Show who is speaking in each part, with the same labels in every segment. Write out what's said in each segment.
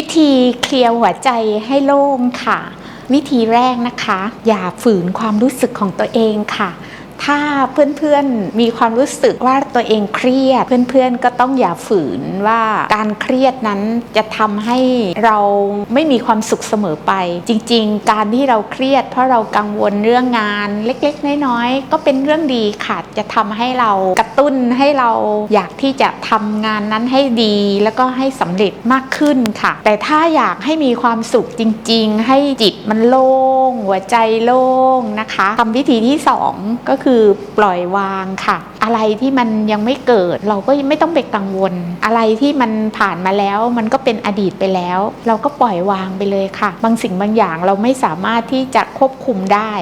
Speaker 1: วิธีเคลียร์หัวใจให้โล่งค่ะ วิธีแรกนะคะ อย่าฝืนความรู้สึกของตัวเองค่ะ ถ้าเพื่อนๆมีความรู้สึกว่าตัวเองเครียด เพื่อนๆก็ต้องอย่าฝืนว่าการเครียดนั้นจะทำให้เราไม่มีความสุขเสมอไป จริง ๆ การที่เราเครียด เพราะเรากังวลเรื่องงานเล็กๆ น้อยๆก็เป็นเรื่องดีค่ะจะทำให้เรากระตุ้นให้เราอยากที่จะทำงานนั้นให้ดี แล้วก็ให้สำเร็จมากขึ้นค่ะ แต่ถ้าอยากให้มีความสุขจริง ๆ ให้จิตมันโล่งหัวใจโล่งนะคะทำวิธีที่สองก็คือปล่อยวางค่ะ อะไรที่มันยังไม่เกิดเราก็ไม่ต้องไปกังวล อะไรที่มันผ่านมาแล้วมันก็เป็นอดีตไปแล้ว เราก็ปล่อยวางไปเลยค่ะ บางสิ่งบางอย่างเราไม่สามารถที่จะควบคุมได้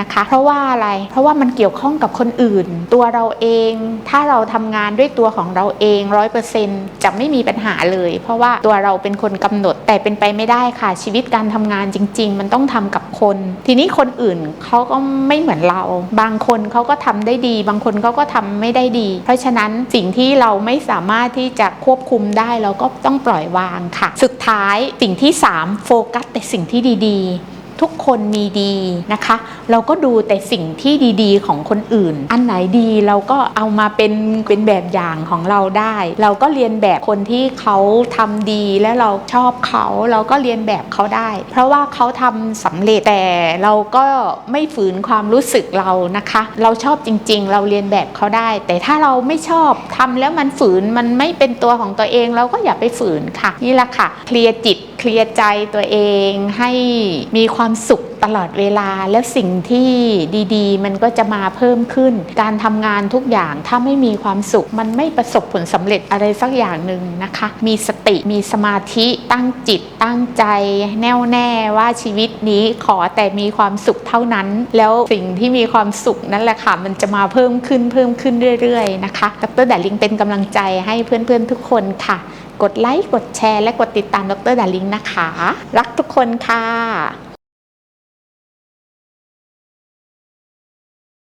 Speaker 1: นะคะ เพราะว่าอะไรเพราะว่ามันเกี่ยวข้องกับคนอื่น ตัวเราเอง ถ้าเราทำงานด้วยตัวของเราเองร้อยเปอร์เซ็นจะไม่มีปัญหาเลย เพราะว่าตัวเราเป็นคนกำหนดแต่เป็นไปไม่ได้ค่ะ ชีวิตการทำงานจริง ๆ มันต้องทำกับคน ทีนี้คนอื่นเขาก็ไม่เหมือนเรา บางคนเขาก็ทำได้ดี บางคนเขาก็ทำไม่ได้ดี เพราะฉะนั้นสิ่งที่เราไม่สามารถที่จะควบคุมได้เราก็ต้องปล่อยวางค่ะ สุดท้ายสิ่งที่สามโฟกัสแต่สิ่งที่ดีๆ ทุกคนมีดีนะคะ เราก็ดูแต่สิ่งที่ดีๆ ของคนอื่น อันไหนดีเราก็เอามาเป็นเป็นแบบอย่างของเราได้ เราก็เรียนแบบคนที่เขาทำดีแล้วเราชอบเขาเราก็เรียนแบบเขาได้ เพราะว่าเขาทำสำเร็จแต่เราก็ไม่ฝืนความรู้สึกเรานะคะ เราชอบจริง ๆ เราเรียนแบบเขาได้ แต่ถ้าเราไม่ชอบทำแล้วมันฝืนมันไม่เป็นตัวของตัวเองเราก็อย่าไปฝืนค่ะ นี่แหละค่ะเคลียร์จิต เคลียร์ใจตัวเองให้มีความสุขตลอดเวลาแล้วสิ่งที่ดีๆ มันก็จะมาเพิ่มขึ้น การทำงานทุกอย่างถ้าไม่มีความสุข มันไม่ประสบผลสำเร็จอะไรสักอย่างหนึ่งนะคะ มีสติมีสมาธิตั้งจิตตั้งใจแน่วแน่ว่าชีวิตนี้ขอแต่มีความสุขเท่านั้น แล้วสิ่งที่มีความสุขนั่นแหละค่ะ มันจะมาเพิ่มขึ้นเพิ่มขึ้นเรื่อย ๆ นะคะดรแดลิงเป็นกำลังใจให้เพื่อนๆทุกคนค่ะ กดไลค์ กดแชร์ และกดติดตามดรดาริงนะคะ รักทุกคนค่ะ